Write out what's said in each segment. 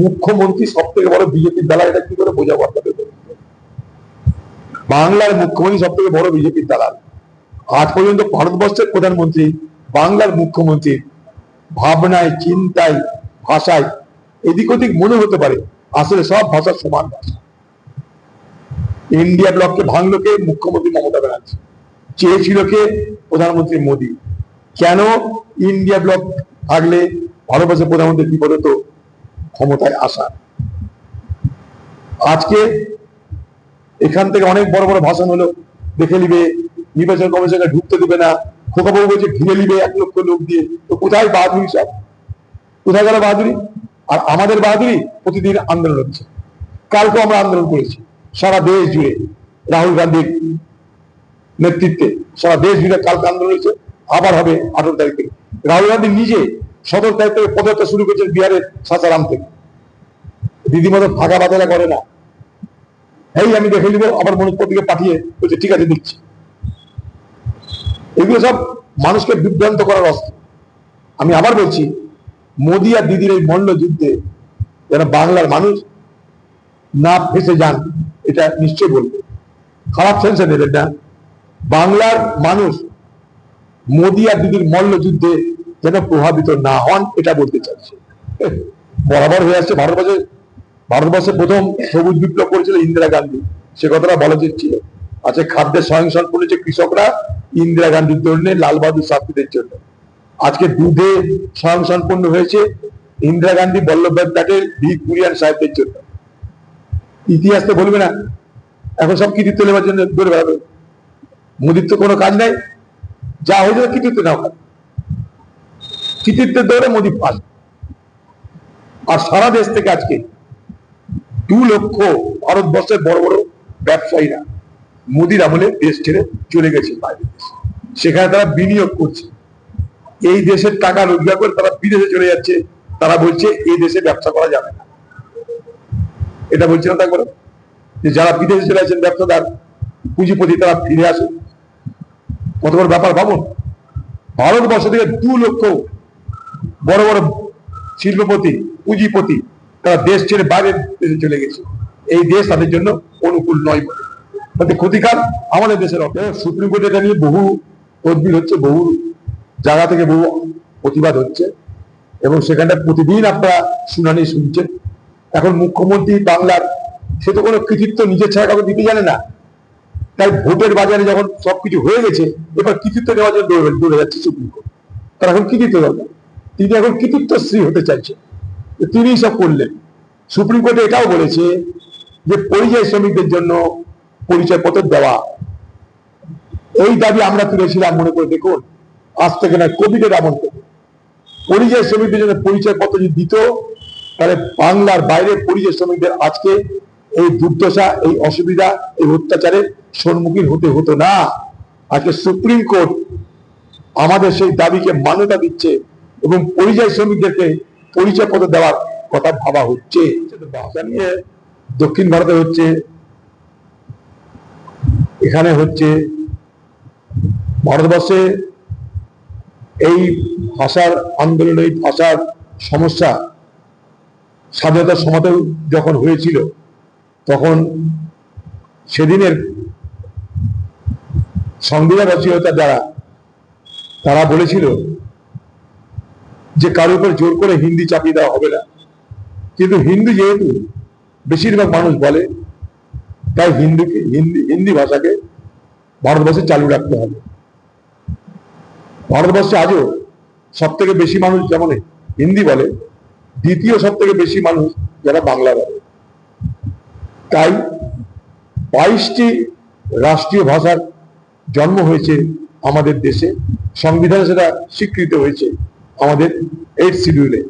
মুখ্যমন্ত্রী সব থেকে বড় বিজেপির দালাল, এটা কি করে বোঝাবো আপনাদের? বাংলার মুখ্যমন্ত্রী সব থেকে বড় বিজেপির দালাল। আজ পর্যন্ত ভারতবর্ষের প্রধানমন্ত্রী, বাংলার মুখ্যমন্ত্রী, ভাবনায়, চিন্তায়, ভাষায়, এদিক ওদিক মনে হতে পারে, আসলে সব ভাষা সমান ভাষা। ইন্ডিয়া ব্লককে ভাঙলো কে? মুখ্যমন্ত্রী মমতা ব্যানার্জি। চেয়েছিল কে? প্রধানমন্ত্রী মোদী। কেন ইন্ডিয়া ব্লক থাকলে ভারতবর্ষের প্রধানমন্ত্রী বিপদ হতো ক্ষমতায় আসা। আজকে এখান থেকে অনেক বড় বড় ভাষণ হলো, দেখে নিবে, নির্বাচন কমিশনকে ঢুকতে দেবে না খোকাবাবু বলছে ঘিরে নিবে এক লক্ষ লোক দিয়ে। তো কোথায় বাহাদুরি সব? কোথায় গেল বাহাদুরি? আর আমাদের বাহাদুরি প্রতিদিন আন্দোলন হচ্ছে। কালকে আমরা আন্দোলন করেছি, সারা দেশ জুড়ে রাহুল গান্ধীর নেতৃত্বে, সারা দেশ জুড়ে কালকে আন্দোলন হয়েছে, আবার হবে আঠারো তারিখ। থেকে রাহুল গান্ধী নিজে সতেরো তারিখ থেকে পদযাত্রা শুরু করেছেন বিহারের সাসারাম থেকে। দিদিমতো ফাঁকা বাতালা করে না। এই আমি দেখে নিব, আবার মনোজপতিকে পাঠিয়ে বলছে, ঠিক আছে, দিচ্ছি। এগুলো সব মানুষকে বিভ্রান্ত করার অস্ত্র। আমি আবার বলছি, মোদি আর দিদির এই মল্ল যুদ্ধে যেন বাংলার মানুষ না ফেসে যান, এটা নিশ্চয় বলব। খারাপ সেন্সে নেবেন না বাংলার মানুষ মোদি আর দিদির মল্ল যুদ্ধে যেন প্রভাবিত না হন, এটা বলতে চাইছে। বরাবর হয়ে আসছে ভারতবর্ষে ভারতবর্ষে প্রথম সবুজ বিপ্লব করেছিল ইন্দিরা গান্ধী। সে কথাটা বলা ছিল। আজকে খাদ্যের স্বয়ংসম্পূর্ণ হচ্ছে কৃষকরা ইন্দিরা গান্ধীর জন্য, লাল বাহাদুর শাস্ত্রীদের জন্য। আজকে দুধে স্বয়ংসম্পূর্ণ হয়েছে ইন্দিরা গান্ধী বল্লভভাই প্যাটেল, ভি কুরিয়ান সাহেবদের জন্য। ইতিহাস তো বলবে না। এখন সব কৃতিত্ব নেওয়ার জন্য দৌড়ে বেড়াবে। মোদির তো কোনো কাজ নাই। যা হয়েছে কৃতিত্ব নেওয়া। কৃতিত্বের দৌড়ে মোদি পাস। আর সারা দেশ থেকে আজকে দু লক্ষ ভারতবর্ষের বড় বড় ব্যবসায়ীরা মোদির আমলে দেশ ছেড়ে চলে গেছে বাইরে। সেখানে তারা বিনিয়োগ করছে। এই দেশের টাকা রোজগার করে তারা বিদেশে চলে যাচ্ছে। তারা বলছে, এই দেশে ব্যবসা করা যাবে না। এটা বলছে না একবার যে যারা বিদেশে চলে যাচ্ছেন ব্যবসাদার, পুঁজিপতি, তারা ফিরে আসে কত বড় ব্যাপার ভাবুন? ভারতবর্ষ থেকে দু লক্ষ বড় বড় শিল্পপতি, পুঁজিপতি তারা দেশ ছেড়ে বাইরের দেশে চলে গেছে। এই দেশ তাদের জন্য অনুকূল নয় বলে। তাতে ক্ষতিকার আমাদের দেশের সুপ্রিম কোর্টে এটা নিয়ে বহু তদবির হচ্ছে, বহু জায়গা থেকে বহু প্রতিবাদ হচ্ছে। এবং সেখানটা প্রতিদিন আপনারা শুনানি শুনছেন। এখন মুখ্যমন্ত্রী বাংলার, সে তো কোনো কৃতিত্ব নিজের ছাড়া কাউকে দিতে জানে না। তাই ভোটের বাজারে যখন সবকিছু হয়ে গেছে, এবার কৃতিত্ব নেওয়ার জন্য দৌড়ে যাচ্ছে সুপ্রিম কোর্ট। তার এখন কৃতিত্ব দরকার। তিনি এখন কৃতিত্বশ্রী হতে চাইছেন। তো তিনিই সব করলেন। সুপ্রিম কোর্টে এটাও বলেছে যে পরিযায়ী শ্রমিকদের জন্য পরিচয়পত্র দেওয়া। এই দাবি আমরা তুলেছিলাম, মনে করে দেখুন, আজ থেকে না আমল থেকে। পরিযায়ী শ্রমিকদের জন্য পরিচয়পত্র যদি দিত, তাহলে বাংলার বাইরে পরিযায়ী শ্রমিকদের আজকে এই দুর্দশা, এই অসুবিধা, এই অত্যাচারের সম্মুখীন হতে হতো না। আজকে সুপ্রিম কোর্ট আমাদের সেই দাবিকে মান্যতা দিচ্ছে এবং পরিযায়ী শ্রমিকদেরকে পরিচয়পত্র দেওয়ার কথা ভাবা হচ্ছে। এটা নিয়ে দক্ষিণ ভারতে হচ্ছে, এখানে হচ্ছে ভারতবর্ষে এই ভাষার আন্দোলন, এই ভাষার সমস্যা স্বাধীনতার সমাতেও যখন হয়েছিল, তখন সেদিনের সংবিধান রচয়িতা যারা, তারা বলেছিল যে কারোর উপর জোর করে হিন্দি চাপিয়ে দেওয়া হবে না। কিন্তু হিন্দি যেহেতু বেশিরভাগ মানুষ বলে, তাই হিন্দিকে, হিন্দি হিন্দি ভাষাকে ভারতবর্ষে চালু রাখতে হবে। ভারতবর্ষে আজও সব থেকে বেশি মানুষ যেমন হিন্দি বলে, দ্বিতীয় সব থেকে বেশি মানুষ যারা বাংলা বলে। তাই বাইশটি রাষ্ট্রীয় ভাষার জন্ম হয়েছে আমাদের দেশে, সংবিধানে সেটা স্বীকৃত হয়েছে। আমাদের এইট শিডিউলে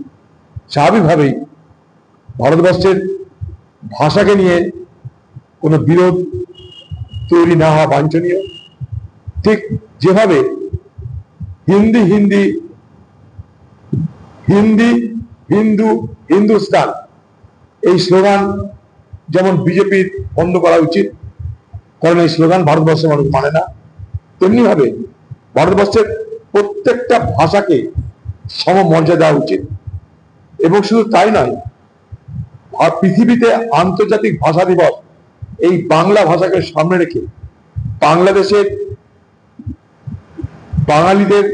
স্বাভাবিকভাবেই ভারতবর্ষের ভাষাকে নিয়ে কোনো বিরোধ তৈরি না হওয়া বাঞ্ছনীয়। ঠিক যেভাবে হিন্দি হিন্দি হিন্দি, হিন্দু, হিন্দুস্তান এই স্লোগান যেমন বিজেপির বন্ধ করা উচিত, কারণ এই স্লোগান ভারতবর্ষের মানুষ মানে না তেমনি ভাবে ভারতবর্ষের প্রত্যেকটা ভাষাকে সমমর্যাদা উচিত। এবং শুধু তাই নয় পৃথিবীতে আন্তর্জাতিক ভাষা দিবস এই বাংলা ভাষাকে সামনে রেখে বাংলাদেশের বাঙালিদের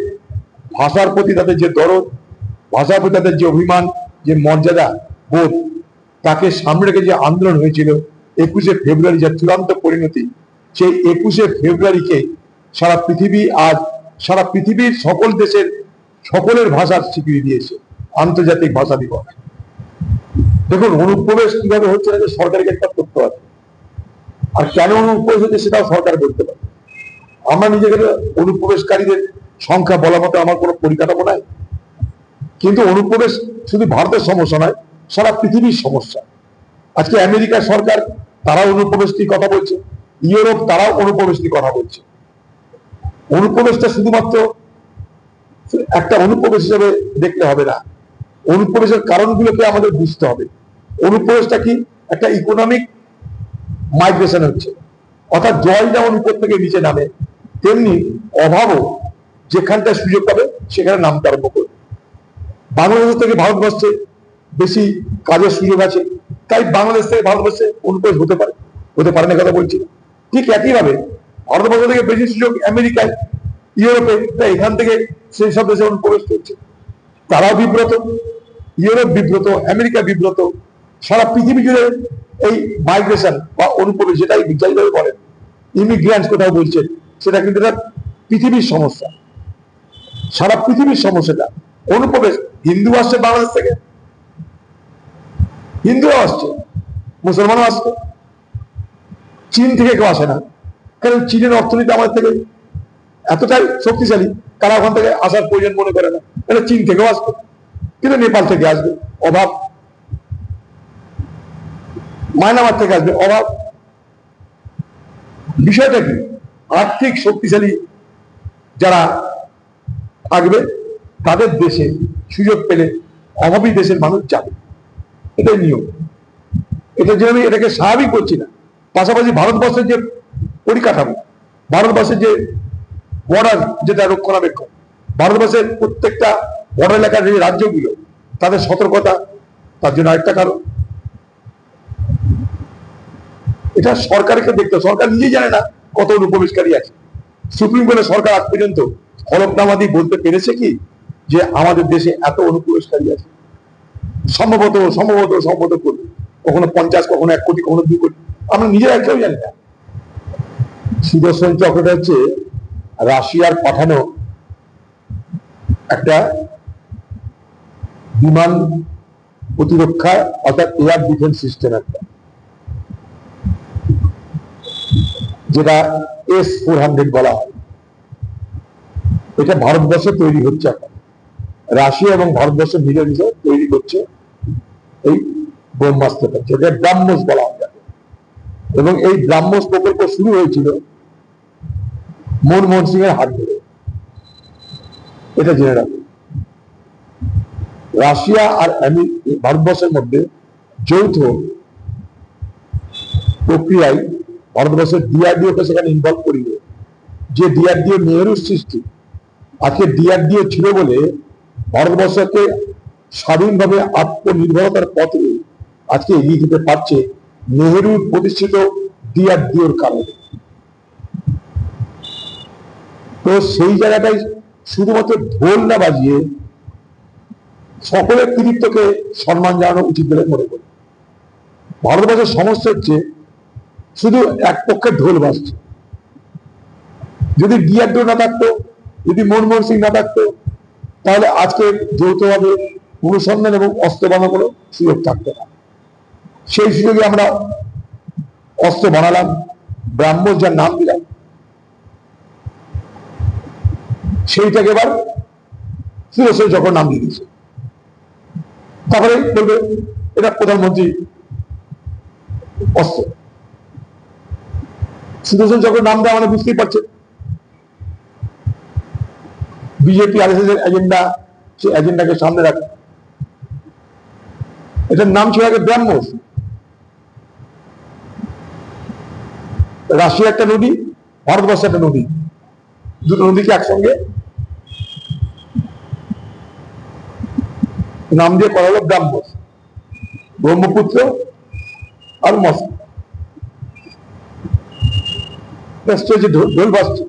ভাষার প্রতি তাদের যে দরদ, ভাষার প্রতি তাদের যে অভিমান, যে মর্যাদা বোধ, তাকে সামনে রেখে যে আন্দোলন হয়েছিল একুশে ফেব্রুয়ারি যে চূড়ান্ত পরিণতি, সেই একুশে ফেব্রুয়ারিকে সারা পৃথিবী আজ, সারা পৃথিবীর সকল দেশের সকলের ভাষার স্বীকৃতি দিয়েছে, আন্তর্জাতিক ভাষা দিবস। দেখুন, অনুপ্রবেশ কীভাবে হচ্ছে না সরকারকে একটা করতে হবে আর কেন অনুপ্রবেশ হচ্ছে সেটাও সরকার বলতে পারে। আমরা নিজেকে অনুপ্রবেশকারীদের সংখ্যা বলার মতো আমার কোনো পরিকাঠামো নাই। কিন্তু অনুপ্রবেশ শুধু ভারতের সমস্যা নয়, সারা পৃথিবীর সমস্যা। আজকে আমেরিকা সরকার তারা অনুপ্রবেশ নিয়ে কথা বলছে, ইউরোপ তারাও অনুপ্রবেশ নিয়ে কথা বলছে। অনুপ্রবেশটা শুধুমাত্র একটা অনুপ্রবেশ হিসেবে দেখতে হবে না। অনুপ্রবেশের কারণগুলোকে আমাদের বুঝতে হবে। অনুপ্রবেশটা কি? একটা ইকোনমিক মাইগ্রেশন হচ্ছে। অর্থাৎ জল যেমন উপর থেকে নিচে নামে, তেমনি অভাবও যেখানটায় সুযোগ পাবে, সেখানে নামতে আরম্ভ করবে। বাংলাদেশ থেকে ভারতবর্ষে বেশি কাজের সুযোগ আছে। তাই বাংলাদেশ থেকে ভারতবর্ষে অনুপ্রবেশ হতে পারে হতে পারে না কথা বলছি। ঠিক একইভাবে ভারতবর্ষ থেকে বেশি সুযোগ আমেরিকায়, ইউরোপে, তাই এখান থেকে সেই সব দেশে অনুপ্রবেশ করছে তারাও বিব্রত, ইউরোপ বিব্রত, আমেরিকা বিব্রত, সারা পৃথিবী জুড়ে এই মাইগ্রেশন বা অনুপ্রবেশ যেটাই বিজ্ঞানীভাবে বলেন ইমিগ্রেন্টস কোথাও বলছেন, সেটা কিন্তু একটা পৃথিবীর সমস্যা। সারা পৃথিবীর সমস্যাটা, অনুপ্রবেশ, হিন্দু আসছে বাংলাদেশ থেকে। হিন্দুরাও আসছে, মুসলমানও আসছে। চীন থেকে কেউ আসে না। কারণ চীনের অর্থনীতি আমাদের থেকে এতটাই শক্তিশালী, তারা ওখান থেকে আসার প্রয়োজন মনে করে না। এটা চীন থেকেও আসবে, কিন্তু নেপাল থেকে আসবে, অভাব। মায়ানমার থেকে আসবে, অভাব। বিষয়টা কি? আর্থিক শক্তিশালী যারা থাকবে, তাদের দেশে সুযোগ পেলে অভাবী দেশের মানুষ যাবে। এটাই নিয়ম। এটার জন্য আমি এটাকে স্বাভাবিক করছি না, পাশাপাশি ভারতবর্ষের যে পরিকাঠামো, ভারতবর্ষের যে বর্ডার যেটা রক্ষণাবেক্ষণ। ভারতবর্ষের প্রত্যেকটা বর্ডার এলাকার যে রাজ্যগুলো, তাদের সতর্কতা, তার জন্য আরেকটা কারণ। এটা সরকারকে দেখতে সরকার নিজেই জানে না কত অনুপ্রবেশকারী আছে। সুপ্রিম কোর্টে সরকার আজ পর্যন্ত হলফনামা দিয়ে বলতে পেরেছে কি? যে আমাদের দেশে এত অনুপ্রবেশকারী আছে। সম্ভবত সম্ভবত সম্ভবত করবে কখনো পঞ্চাশ, কখনো এক কোটি, কখনো দুই কোটি। আমরা নিজেরা কেউ জানি না। সুদর্শন চক্রটা হচ্ছে রাশিয়ার পাঠানো একটা বিমান প্রতিরক্ষা, অর্থাৎ এয়ার ডিফেন্স সিস্টেম একটা। যেটা এস ফোর হান্ড্রেড বলা হয়। এটা ভারতবর্ষে তৈরি হচ্ছে এখন। রাশিয়া এবং ভারতবর্ষ মিলে মিশে তৈরি করছে এই ব্রহ্মাস্ত্রটা যেটা ব্রাহ্মস বলা হয়। এবং এই ব্রাহ্মস প্রকল্প শুরু হয়েছিল মনমোহন সিং এর হাত ধরে। এটা জেনে রাখুন। রাশিয়া আর ভারতবর্ষের মধ্যে যৌথ প্রক্রিয়ায় ভারতবর্ষের ডিআরডিও কে সেখানে ইনভলভ করিয়ে, যে ডিআরডিও নেহরুর সৃষ্টি আজকে ডিআরডিও ছিল বলে ভারতবর্ষকে স্বাধীনভাবে আত্মনির্ভরতার পথে আজকে এগিয়ে যেতে পারছে নেহরুর প্রতিষ্ঠিত ডিআরডিওর কারণে। তো সেই জায়গাটাই শুধুমাত্র ঢোল না বাজিয়ে সকলের কৃতিত্বকে সম্মান জানানো উচিত বলে মনে করি। ভারতবর্ষের সমস্যা হচ্ছে শুধু এক পক্ষের ঢোল বাজছে। যদি ডিআরডিও না থাকতো, যদি মনমোহন সিং না থাকতো, তাহলে আজকে যৌথভাবে অনুসন্ধান এবং অস্ত্র বানানো কোনো সুযোগ থাকতো না। সেই সুযোগে আমরা অস্ত্র বানালাম, ব্রাহ্মণ যার নাম দিলাম সেইটাকে এবার সুরেশ্বর যখন নাম দিয়ে দিয়েছে। তারপরে বলবে, এটা প্রধানমন্ত্রী অস্ত্র। সুদর্শন যখন নাম দেওয়া মানে বুঝতেই পারছে বিজেপি আর এস এর এজেন্ডা সেই এজেন্ডাকে সামনে রাখে। এটার নাম ছিল আগে ব্রাহ্মস রাশিয়া একটা নদী ভারতবর্ষ একটা নদী। দুটো নদীকে একসঙ্গে নাম দিয়ে করা হলো ব্রাহ্মস ব্রহ্মপুত্র আর মস্ত। ঢোল বাজছে